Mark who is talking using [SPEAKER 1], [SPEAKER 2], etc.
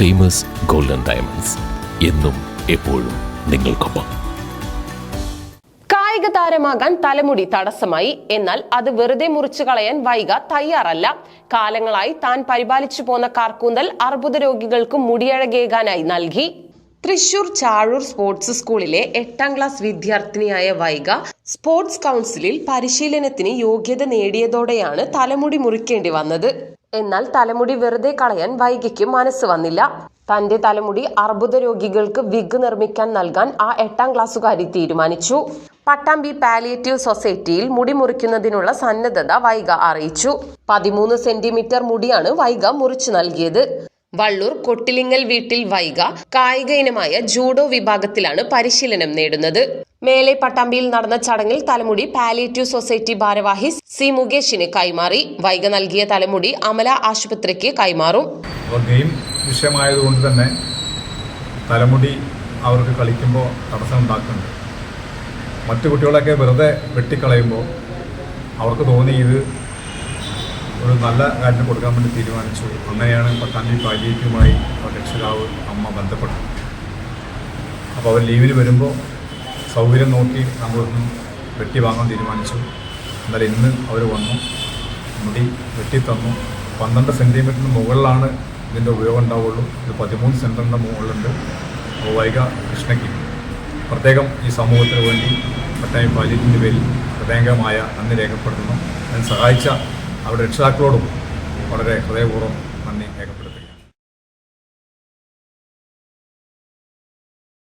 [SPEAKER 1] Famous golden diamonds എന്നും എപ്പോഴും നിങ്ങൾക്കൊപ്പം.
[SPEAKER 2] കായിക താരമാകാൻ തലമുടി തടസ്സമായി. എന്നാൽ അത് വെറുതെ മുറിച്ചു കളയാൻ വൈക തയ്യാറല്ല. കാലങ്ങളായി താൻ പരിപാലിച്ചു പോന്ന കാർക്കൂന്തൽ അർബുദ രോഗികൾക്ക് മുടിയഴകേകാനായി നൽകി. തൃശൂർ ചാഴൂർ സ്പോർട്സ് സ്കൂളിലെ എട്ടാം ക്ലാസ് വിദ്യാർത്ഥിനിയായ വൈഗ സ്പോർട്സ് കൗൺസിലിൽ പരിശീലനത്തിന് യോഗ്യത നേടിയതോടെയാണ് തലമുടി മുറിക്കേണ്ടി വന്നത്. എന്നാൽ തലമുടി വെറുതെ കളയാൻ വൈകിക്ക് മനസ്സ് വന്നില്ല. തന്റെ തലമുടി അർബുദ രോഗികൾക്ക് വിഗ് നിർമ്മിക്കാൻ നൽകാൻ ആ എട്ടാം ക്ലാസ്സുകാരി തീരുമാനിച്ചു. പട്ടാമ്പി പാലിയേറ്റീവ് സൊസൈറ്റിയിൽ മുടി മുറിക്കുന്നതിനുള്ള സന്നദ്ധത വൈഗ അറിയിച്ചു. പതിമൂന്ന് സെന്റിമീറ്റർ മുടിയാണ് വൈഗ മുറിച്ചു നൽകിയത്. വള്ളൂർ കൊട്ടിലിങ്ങൽ വീട്ടിൽ വൈഗ കായിക ഇനമായ ജൂഡോ വിഭാഗത്തിലാണ് പരിശീലനം നേടുന്നത്. മേലെ പട്ടാമ്പിയിൽ നടന്ന ചടങ്ങിൽ തലമുടി പാലിയേറ്റീവ് സൊസൈറ്റി ഭാരവാഹി സി മുകേഷിന് കൈമാറി. വൈഗ നൽകിയ തലമുടി അമല ആശുപത്രിക്ക് കൈമാറും.
[SPEAKER 3] വിഷയമായതുകൊണ്ട് തന്നെ തലമുടി അവർക്ക് കളിക്കുമ്പോൾ തടസ്സം ഉണ്ടാക്കുന്നുണ്ട് മറ്റു കുട്ടികളൊക്കെ വെറുതെ വെട്ടിക്കളയുമ്പോൾ അവർക്ക് തോന്നി ഇത് ഒരു നല്ല കാര്യം കൊടുക്കാൻ വേണ്ടി തീരുമാനിച്ചു. അങ്ങനെയാണ് പട്ടാമ്പി പാലിയേറ്റുമായി രക്ഷിതാവ് അമ്മ ബന്ധപ്പെട്ടത്. അപ്പോൾ അവർ ലീവിൽ വരുമ്പോൾ സൗകര്യം നോക്കി നമ്മളൊന്ന് വെട്ടി വാങ്ങാൻ തീരുമാനിച്ചു. എന്നാൽ ഇന്ന് അവർ വന്നു. മുടി വെട്ടി തന്നു. പന്ത്രണ്ട് സെന്റിമീറ്ററിന് മുകളിലാണ് ഇതിന്റെ ഉപയോഗം ഉണ്ടാവുള്ളൂ. ഇത് പതിമൂന്ന് സെന്ററിന്റെ മുകളിലുണ്ട്. വൈക കൃഷ്ണയ്ക്ക് പ്രത്യേകം ഈ സമൂഹത്തിന് വേണ്ടി പട്ടായം പാലിയത്തിന്റെ പേരിൽ പ്രത്യേകമായ നന്ദി രേഖപ്പെടുത്തുന്നു. അതിന് സഹായിച്ച അവരുടെ രക്ഷിതാക്കളോടും വളരെ ഹൃദയപൂർവം നന്ദി രേഖപ്പെടുത്തുന്നു.